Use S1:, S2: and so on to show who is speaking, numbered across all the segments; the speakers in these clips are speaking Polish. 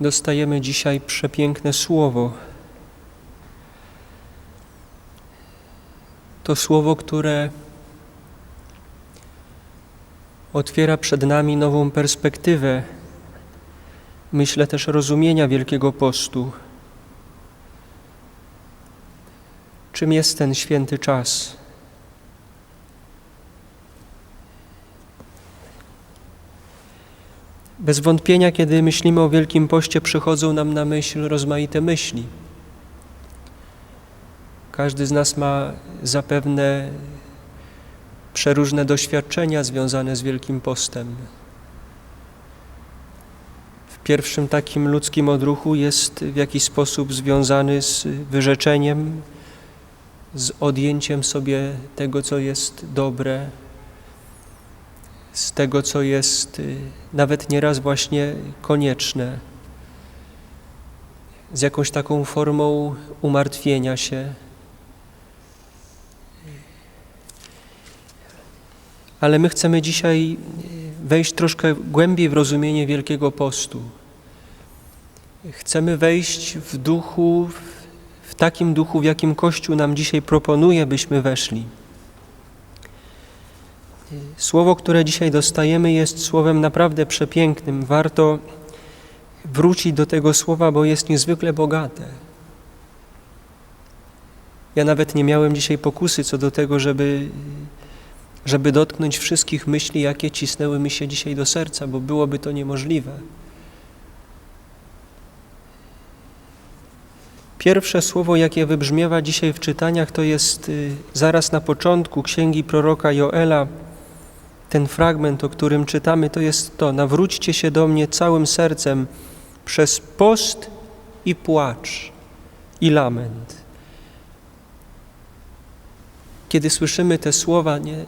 S1: dostajemy dzisiaj przepiękne słowo. To słowo, które otwiera przed nami nową perspektywę, myślę też rozumienia Wielkiego Postu. Czym jest ten święty czas? Bez wątpienia, kiedy myślimy o Wielkim Poście, przychodzą nam na myśl rozmaite myśli. Każdy z nas ma zapewne przeróżne doświadczenia związane z Wielkim Postem. W pierwszym takim ludzkim odruchu jest w jakiś sposób związany z wyrzeczeniem, z odjęciem sobie tego, co jest dobre, z tego, co jest y, nawet nieraz właśnie konieczne, z jakąś taką formą umartwienia się. Ale my chcemy dzisiaj wejść troszkę głębiej w rozumienie Wielkiego Postu. Chcemy wejść w duchu, w takim duchu, w jakim Kościół nam dzisiaj proponuje, byśmy weszli. Słowo, które dzisiaj dostajemy, jest słowem naprawdę przepięknym. Warto wrócić do tego słowa, bo jest niezwykle bogate. Ja nawet nie miałem dzisiaj pokusy co do tego, żeby, żeby dotknąć wszystkich myśli, jakie cisnęły mi się dzisiaj do serca, bo byłoby to niemożliwe. Pierwsze słowo, jakie wybrzmiewa dzisiaj w czytaniach, to jest y, zaraz na początku księgi proroka Joela, ten fragment, o którym czytamy, to jest to: nawróćcie się do mnie całym sercem przez post i płacz i lament. Kiedy słyszymy te słowa, nie,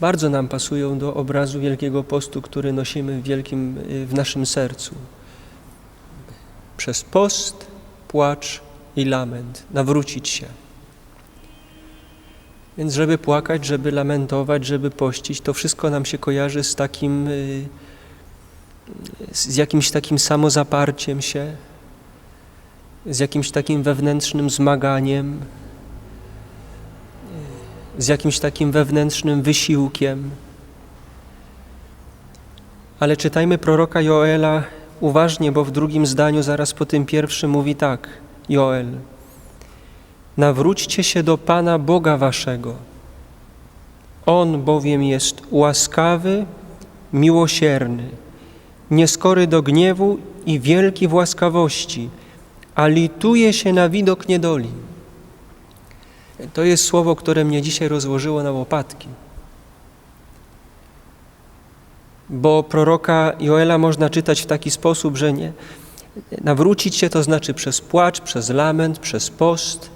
S1: bardzo nam pasują do obrazu Wielkiego Postu, który nosimy w, wielkim, w naszym sercu. Przez post, płacz i lament nawrócić się. Więc żeby płakać, żeby lamentować, żeby pościć, to wszystko nam się kojarzy z takim, y, z jakimś takim samozaparciem się, z jakimś takim wewnętrznym zmaganiem, z jakimś takim wewnętrznym wysiłkiem. Ale czytajmy proroka Joela uważnie, bo w drugim zdaniu, zaraz po tym pierwszym, mówi tak: Joel. Nawróćcie się do Pana Boga waszego. On bowiem jest łaskawy, miłosierny, nieskory do gniewu i wielki w łaskawości, a lituje się na widok niedoli. To jest słowo, które mnie dzisiaj rozłożyło na łopatki. Bo proroka Joela można czytać w taki sposób, że nie, nawrócić się to znaczy przez płacz, przez lament, przez post,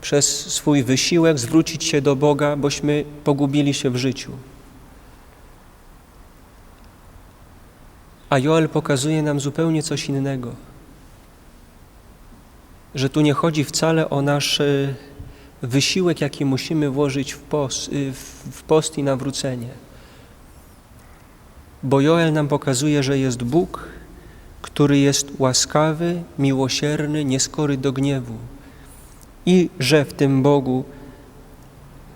S1: przez swój wysiłek zwrócić się do Boga, bośmy pogubili się w życiu. A Joel pokazuje nam zupełnie coś innego. Że tu nie chodzi wcale o nasz e, wysiłek, jaki musimy włożyć w post, e, w post i nawrócenie. Bo Joel nam pokazuje, że jest Bóg, który jest łaskawy, miłosierny, nieskory do gniewu i że w tym Bogu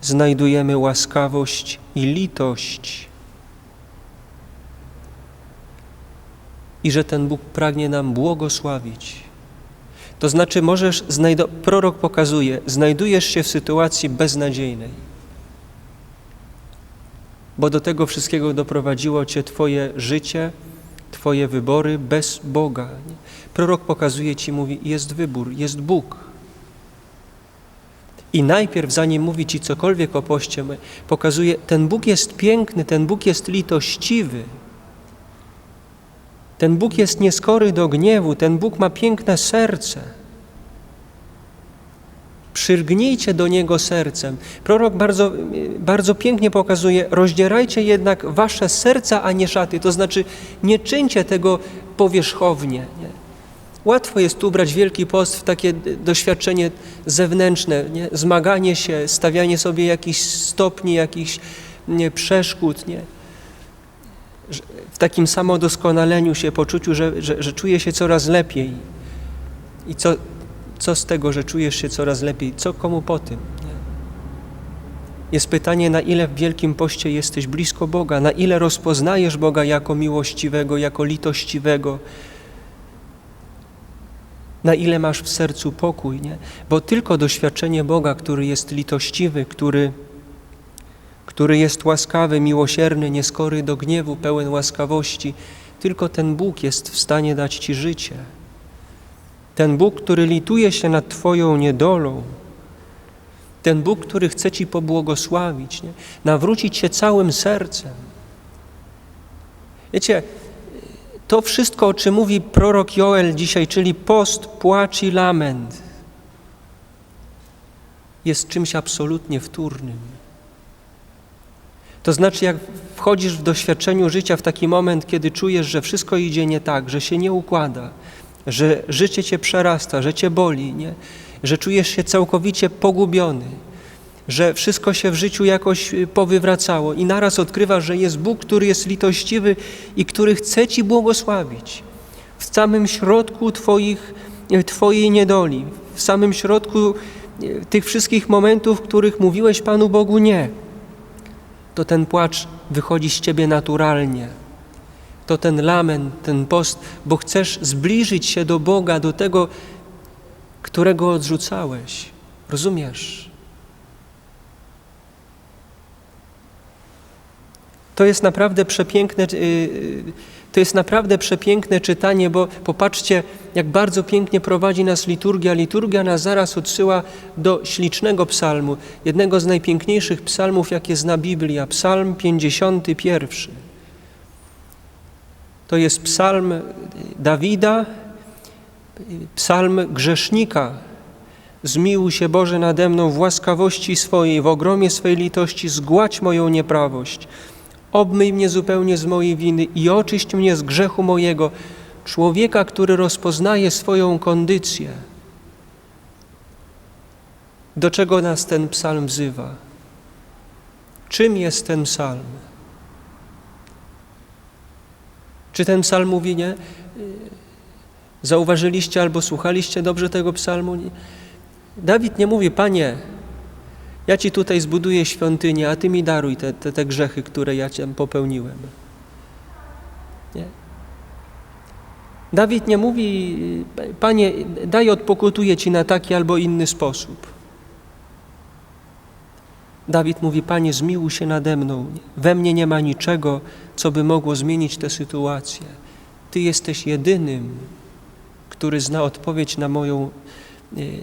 S1: znajdujemy łaskawość i litość. I że ten Bóg pragnie nam błogosławić. To znaczy, możesz, znajdo- prorok pokazuje, znajdujesz się w sytuacji beznadziejnej, bo do tego wszystkiego doprowadziło cię Twoje życie, Twoje wybory bez Boga. Prorok pokazuje Ci, mówi: jest wybór, jest Bóg. I najpierw, zanim mówi Ci cokolwiek o poście, pokazuje, ten Bóg jest piękny, ten Bóg jest litościwy. Ten Bóg jest nieskory do gniewu, ten Bóg ma piękne serce. Przylgnijcie do Niego sercem. Prorok bardzo, bardzo pięknie pokazuje, rozdzierajcie jednak wasze serca, a nie szaty. To znaczy, nie czyńcie tego powierzchownie. Nie? Łatwo jest ubrać Wielki Post w takie doświadczenie zewnętrzne, nie? zmaganie się, stawianie sobie jakichś stopni, jakichś nie, przeszkód. Nie? w takim samodoskonaleniu się, poczuciu, że, że, że czuje się coraz lepiej. I co, co z tego, że czujesz się coraz lepiej? Co komu po tym? Jest pytanie, na ile w Wielkim Poście jesteś blisko Boga, na ile rozpoznajesz Boga jako miłościwego, jako litościwego, na ile masz w sercu pokój, nie? Bo tylko doświadczenie Boga, który jest litościwy, który, który jest łaskawy, miłosierny, nieskory do gniewu, pełen łaskawości, tylko ten Bóg jest w stanie dać Ci życie. Ten Bóg, który lituje się nad Twoją niedolą, ten Bóg, który chce Ci pobłogosławić, nie? nawrócić się całym sercem. Wiecie, to wszystko, o czym mówi prorok Joel dzisiaj, czyli post, płacz i lament, jest czymś absolutnie wtórnym. To znaczy, jak wchodzisz w doświadczeniu życia w taki moment, kiedy czujesz, że wszystko idzie nie tak, że się nie układa, że życie cię przerasta, że cię boli, nie? że czujesz się całkowicie pogubiony, że wszystko się w życiu jakoś y, powywracało i naraz odkrywasz, że jest Bóg, który jest litościwy i który chce Ci błogosławić. W samym środku twoich, y, Twojej niedoli, w samym środku y, tych wszystkich momentów, w których mówiłeś Panu Bogu nie, to ten płacz wychodzi z Ciebie naturalnie. To ten lament, ten post, bo chcesz zbliżyć się do Boga, do tego, którego odrzucałeś. Rozumiesz? To jest naprawdę przepiękne, y, y, to jest naprawdę przepiękne czytanie, bo popatrzcie, jak bardzo pięknie prowadzi nas liturgia. Liturgia nas zaraz odsyła do ślicznego psalmu, jednego z najpiękniejszych psalmów, jakie zna Biblia, psalm 51. To jest psalm Dawida, psalm grzesznika. Zmiłuj się Boże nade mną w łaskawości swojej, w ogromie swej litości, zgładź moją nieprawość. Obmyj mnie zupełnie z mojej winy i oczyść mnie z grzechu mojego. Człowieka, który rozpoznaje swoją kondycję. Do czego nas ten psalm wzywa? Czym jest ten psalm? Czy ten psalm mówi, nie? Zauważyliście albo słuchaliście dobrze tego psalmu? Dawid nie mówi, Panie, ja Ci tutaj zbuduję świątynię, a Ty mi daruj te, te, te grzechy, które ja Cię popełniłem. Nie. Dawid nie mówi, Panie, daj odpokutuję Ci na taki albo inny sposób. Dawid mówi, Panie, zmiłuj się nade mną. We mnie nie ma niczego, co by mogło zmienić tę sytuację. Ty jesteś jedynym, który zna odpowiedź na moją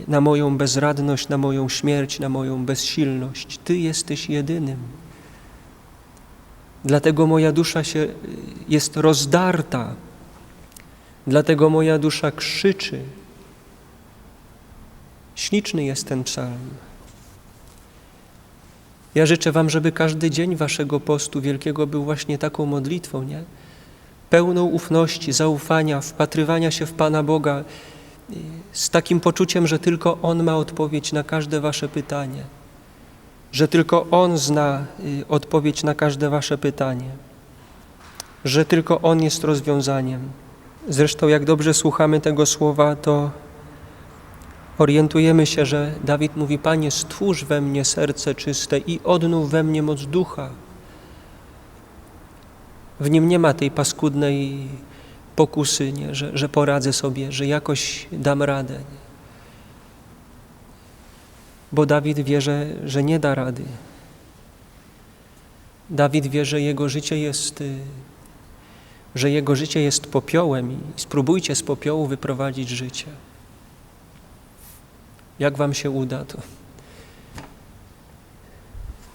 S1: na moją bezradność, na moją śmierć, na moją bezsilność. Ty jesteś jedynym. Dlatego moja dusza się jest rozdarta. Dlatego moja dusza krzyczy. Śliczny jest ten psalm. Ja życzę Wam, żeby każdy dzień Waszego postu wielkiego był właśnie taką modlitwą, nie? Pełną ufności, zaufania, wpatrywania się w Pana Boga, z takim poczuciem, że tylko On ma odpowiedź na każde Wasze pytanie, że tylko On zna y, odpowiedź na każde Wasze pytanie, że tylko On jest rozwiązaniem. Zresztą, jak dobrze słuchamy tego słowa, to orientujemy się, że Dawid mówi: Panie, stwórz we mnie serce czyste i odnów we mnie moc ducha. W nim nie ma tej paskudnej pokusy, nie? Że, że poradzę sobie, że jakoś dam radę. Nie? Bo Dawid wie, że, że nie da rady. Dawid wie, że jego życie jest, y, że jego życie jest popiołem i spróbujcie z popiołu wyprowadzić życie. Jak wam się uda, to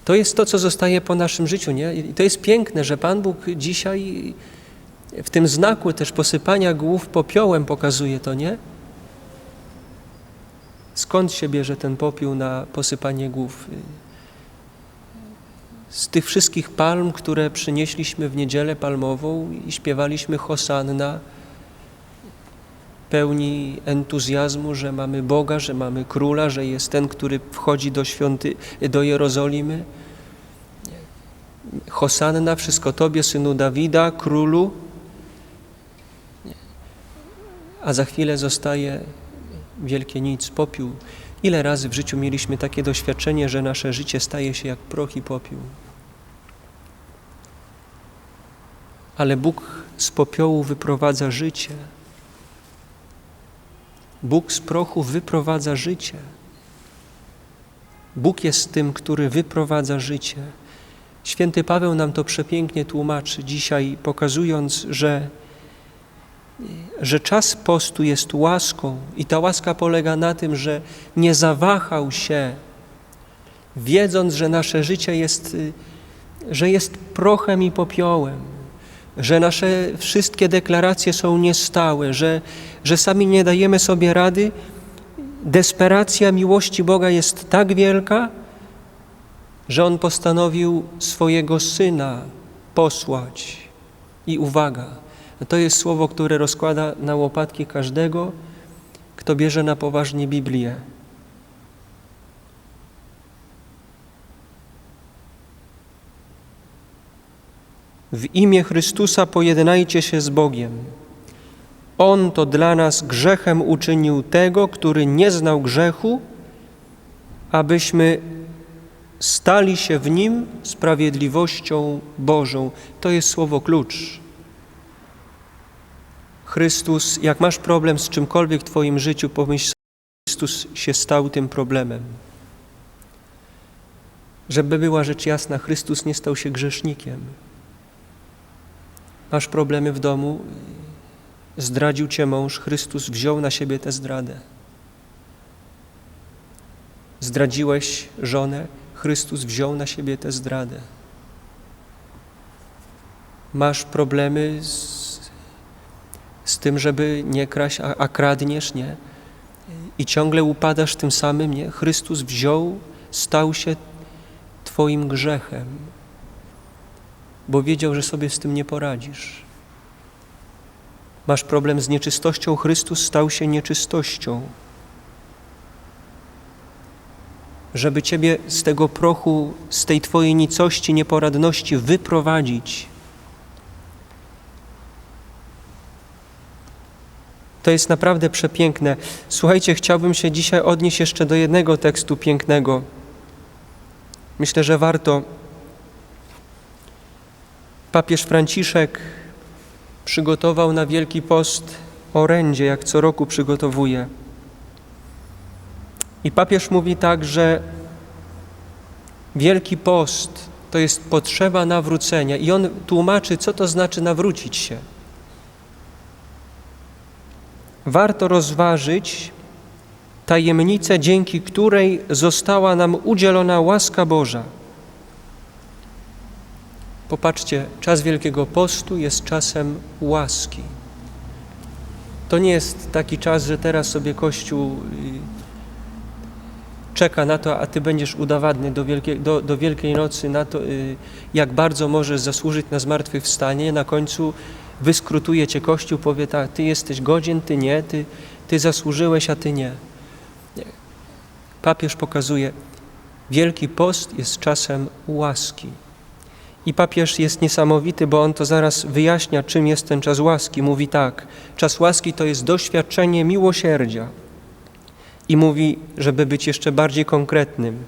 S1: to jest to, co zostaje po naszym życiu, nie? I to jest piękne, że Pan Bóg dzisiaj w tym znaku też posypania głów popiołem pokazuje to, nie? Skąd się bierze ten popiół na posypanie głów? Z tych wszystkich palm, które przynieśliśmy w niedzielę palmową i śpiewaliśmy Hosanna, pełni entuzjazmu, że mamy Boga, że mamy Króla, że jest ten, który wchodzi do świąty, do Jerozolimy. Hosanna, wszystko Tobie, Synu Dawida, Królu, a za chwilę zostaje wielkie nic, popiół. Ile razy w życiu mieliśmy takie doświadczenie, że nasze życie staje się jak proch i popiół? Ale Bóg z popiołu wyprowadza życie. Bóg z prochu wyprowadza życie. Bóg jest tym, który wyprowadza życie. Święty Paweł nam to przepięknie tłumaczy dzisiaj, pokazując, że, że czas postu jest łaską i ta łaska polega na tym, że nie zawahał się, wiedząc, że nasze życie jest, że jest prochem i popiołem, że nasze wszystkie deklaracje są niestałe, że, że sami nie dajemy sobie rady, desperacja miłości Boga jest tak wielka, że On postanowił swojego Syna posłać. I uwaga, to jest słowo, które rozkłada na łopatki każdego, kto bierze na poważnie Biblię. W imię Chrystusa pojednajcie się z Bogiem. On to dla nas grzechem uczynił tego, który nie znał grzechu, abyśmy stali się w nim sprawiedliwością Bożą. To jest słowo klucz. Chrystus, jak masz problem z czymkolwiek w Twoim życiu, pomyśl, Chrystus się stał tym problemem. Żeby była rzecz jasna, Chrystus nie stał się grzesznikiem. Masz problemy w domu, zdradził cię mąż, Chrystus wziął na siebie tę zdradę. Zdradziłeś żonę, Chrystus wziął na siebie tę zdradę. Masz problemy z, z tym, żeby nie kraść, a, a kradniesz, nie? I ciągle upadasz tym samym, nie? Chrystus wziął, stał się Twoim grzechem, bo wiedział, że sobie z tym nie poradzisz. Masz problem z nieczystością, Chrystus stał się nieczystością. Żeby Ciebie z tego prochu, z tej Twojej nicości, nieporadności wyprowadzić. To jest naprawdę przepiękne. Słuchajcie, chciałbym się dzisiaj odnieść jeszcze do jednego tekstu pięknego. Myślę, że warto. Papież Franciszek przygotował na Wielki Post orędzie, jak co roku przygotowuje. I papież mówi tak, że Wielki Post to jest potrzeba nawrócenia i on tłumaczy, co to znaczy nawrócić się. Warto rozważyć tajemnicę, dzięki której została nam udzielona łaska Boża – Popatrzcie, czas Wielkiego Postu jest czasem łaski. To nie jest taki czas, że teraz sobie Kościół y, czeka na to, a Ty będziesz udowadny do, wielkie, do, do Wielkiej Nocy na to, y, jak bardzo możesz zasłużyć na zmartwychwstanie. Na końcu wyskrutuje Cię Kościół, powie tak, Ty jesteś godzien, Ty nie, Ty, ty zasłużyłeś, a Ty nie. Papież pokazuje, Wielki Post jest czasem łaski. I papież jest niesamowity, bo on to zaraz wyjaśnia, czym jest ten czas łaski. Mówi tak: czas łaski to jest doświadczenie miłosierdzia. I mówi, żeby być jeszcze bardziej konkretnym,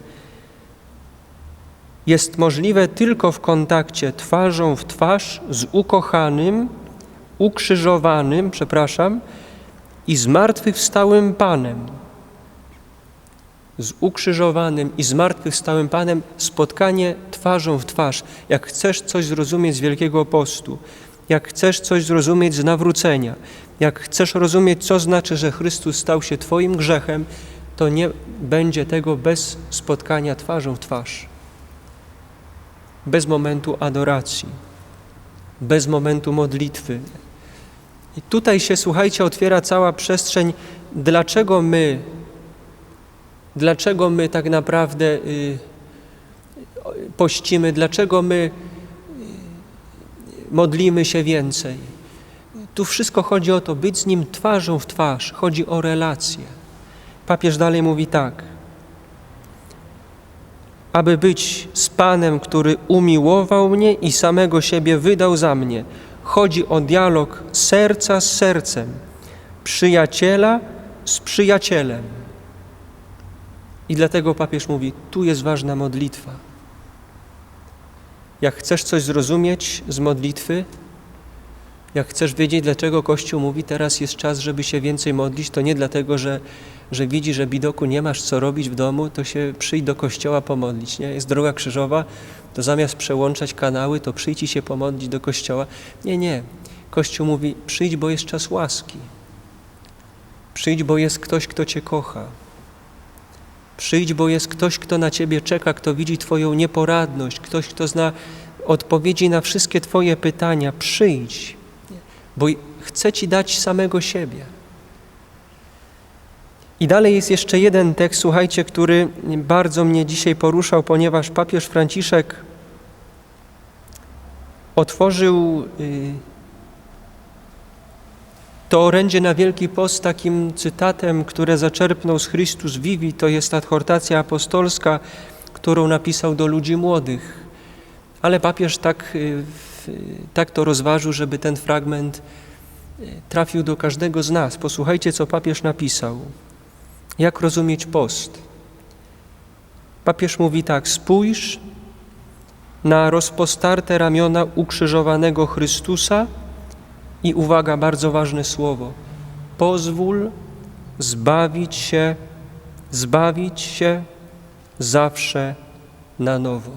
S1: jest możliwe tylko w kontakcie twarzą w twarz z ukochanym, ukrzyżowanym, przepraszam, i zmartwychwstałym Panem z ukrzyżowanym i zmartwychwstałym Panem spotkanie twarzą w twarz. Jak chcesz coś zrozumieć z Wielkiego Postu, jak chcesz coś zrozumieć z nawrócenia, jak chcesz rozumieć, co znaczy, że Chrystus stał się Twoim grzechem, to nie będzie tego bez spotkania twarzą w twarz, bez momentu adoracji, bez momentu modlitwy. I tutaj się, słuchajcie, otwiera cała przestrzeń, dlaczego my dlaczego my tak naprawdę y, pościmy, dlaczego my y, modlimy się więcej. Tu wszystko chodzi o to, być z Nim twarzą w twarz, chodzi o relacje. Papież dalej mówi tak. Aby być z Panem, który umiłował mnie i samego siebie wydał za mnie. Chodzi o dialog serca z sercem, przyjaciela z przyjacielem. I dlatego papież mówi: tu jest ważna modlitwa. Jak chcesz coś zrozumieć z modlitwy, jak chcesz wiedzieć, dlaczego Kościół mówi, teraz jest czas, żeby się więcej modlić, to nie dlatego, że, że widzi, że bidoku nie masz co robić w domu, to się przyjdź do kościoła pomodlić. Nie? Jest droga krzyżowa, to zamiast przełączać kanały, to przyjdź się pomodlić do kościoła. Nie, nie. Kościół mówi, przyjdź, bo jest czas łaski. Przyjdź, bo jest ktoś, kto Cię kocha. Przyjdź, bo jest ktoś, kto na Ciebie czeka, kto widzi Twoją nieporadność, ktoś, kto zna odpowiedzi na wszystkie Twoje pytania. Przyjdź, bo chce Ci dać samego siebie. I dalej jest jeszcze jeden tekst, słuchajcie, który bardzo mnie dzisiaj poruszał, ponieważ papież Franciszek otworzył y, to orędzie na Wielki Post takim cytatem, które zaczerpnął z Chrystus Vivi, to jest adhortacja apostolska, którą napisał do ludzi młodych. Ale papież tak, y, tak to rozważył, żeby ten fragment y, trafił do każdego z nas. Posłuchajcie, co papież napisał. Jak rozumieć post? Papież mówi tak: spójrz na rozpostarte ramiona ukrzyżowanego Chrystusa i uwaga, bardzo ważne słowo. Pozwól zbawić się, zbawić się zawsze na nowo.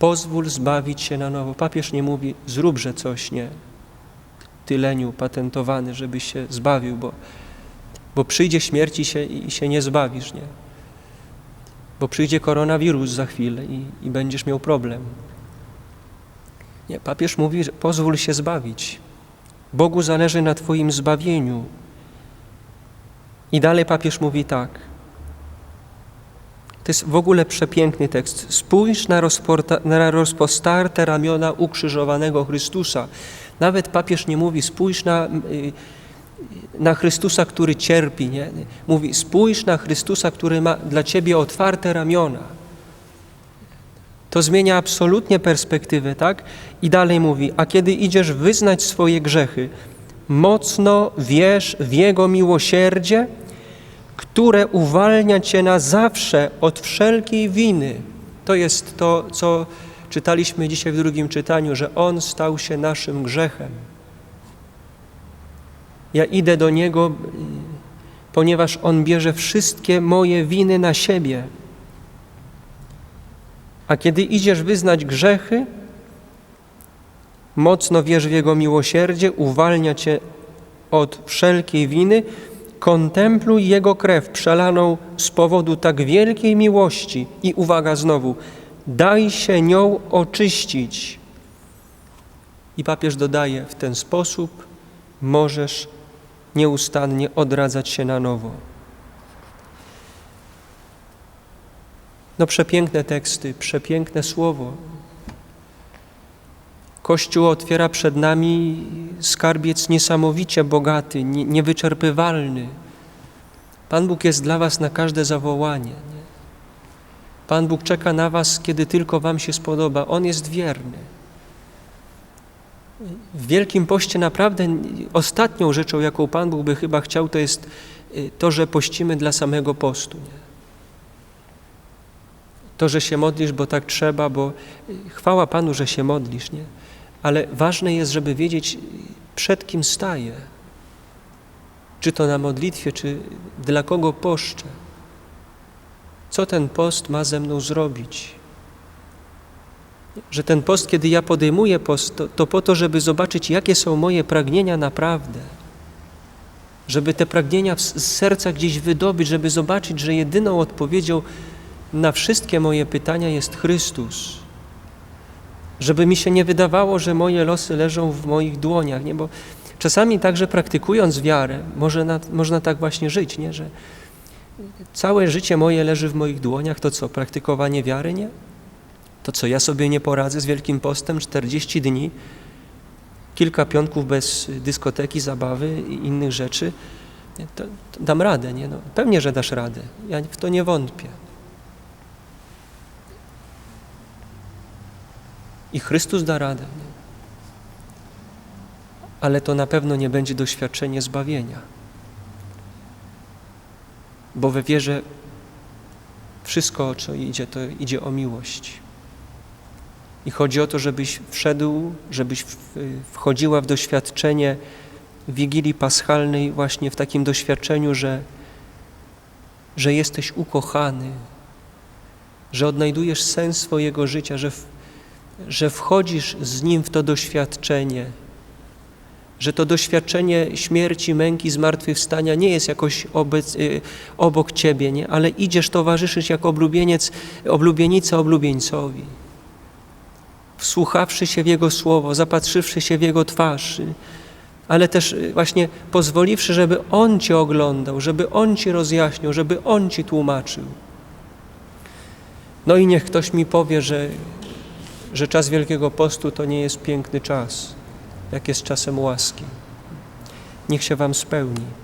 S1: Pozwól zbawić się na nowo. Papież nie mówi, zróbże coś, nie. Tyleniu patentowany, żebyś się zbawił, bo, bo przyjdzie śmierć i się, i się nie zbawisz, nie. Bo przyjdzie koronawirus za chwilę i, i będziesz miał problem. Nie, papież mówi, że pozwól się zbawić. Bogu zależy na Twoim zbawieniu. I dalej papież mówi tak. To jest w ogóle przepiękny tekst. Spójrz na, na rozpostarte ramiona ukrzyżowanego Chrystusa. Nawet papież nie mówi, spójrz na, y, na Chrystusa, który cierpi. Nie? Mówi, spójrz na Chrystusa, który ma dla Ciebie otwarte ramiona. To zmienia absolutnie perspektywę, tak? I dalej mówi, a kiedy idziesz wyznać swoje grzechy, mocno wierz w Jego miłosierdzie, które uwalnia Cię na zawsze od wszelkiej winy. To jest to, co czytaliśmy dzisiaj w drugim czytaniu, że On stał się naszym grzechem. Ja idę do Niego, ponieważ On bierze wszystkie moje winy na siebie. A kiedy idziesz wyznać grzechy, mocno wierz w Jego miłosierdzie, uwalnia Cię od wszelkiej winy, kontempluj Jego krew przelaną z powodu tak wielkiej miłości i uwaga znowu, daj się nią oczyścić. I papież dodaje, w ten sposób możesz nieustannie odradzać się na nowo. No przepiękne teksty, przepiękne słowo. Kościół otwiera przed nami skarbiec niesamowicie bogaty, niewyczerpywalny. Pan Bóg jest dla Was na każde zawołanie. Nie? Pan Bóg czeka na Was, kiedy tylko Wam się spodoba. On jest wierny. W Wielkim Poście naprawdę ostatnią rzeczą, jaką Pan Bóg by chyba chciał, to jest y, to, że pościmy dla samego postu. Nie? To, że się modlisz, bo tak trzeba, bo chwała Panu, że się modlisz, nie? Ale ważne jest, żeby wiedzieć, przed kim staję. Czy to na modlitwie, czy dla kogo poszczę. Co ten post ma ze mną zrobić? Że ten post, kiedy ja podejmuję post, to, to po to, żeby zobaczyć, jakie są moje pragnienia naprawdę. Żeby te pragnienia z serca gdzieś wydobyć, żeby zobaczyć, że jedyną odpowiedzią na wszystkie moje pytania jest Chrystus. Żeby mi się nie wydawało, że moje losy leżą w moich dłoniach, nie? bo czasami także praktykując wiarę, może na, można tak właśnie żyć, nie? że całe życie moje leży w moich dłoniach, to co, praktykowanie wiary, nie? To co, ja sobie nie poradzę z Wielkim Postem 40 dni, kilka piątków bez dyskoteki, zabawy i innych rzeczy, to, to dam radę, nie? No, pewnie, że dasz radę. Ja w to nie wątpię. I Chrystus da radę. Ale to na pewno nie będzie doświadczenie zbawienia. Bo we wierze wszystko, o co idzie, to idzie o miłość. I chodzi o to, żebyś wszedł, żebyś wchodziła w doświadczenie Wigilii Paschalnej właśnie w takim doświadczeniu, że, że jesteś ukochany, że odnajdujesz sens swojego życia, że, że wchodzisz z Nim w to doświadczenie, że to doświadczenie śmierci, męki, zmartwychwstania nie jest jakoś obec, y, obok Ciebie, nie? ale idziesz towarzyszyć jako oblubieniec, oblubienica oblubieńcowi. Wsłuchawszy się w Jego słowo, zapatrzywszy się w Jego twarz, ale też y, właśnie pozwoliwszy, żeby On Cię oglądał, żeby On Ci rozjaśniał, żeby On Ci tłumaczył. No i niech ktoś mi powie, że, że czas Wielkiego Postu to nie jest piękny czas, jak jest czasem łaski. Niech się Wam spełni.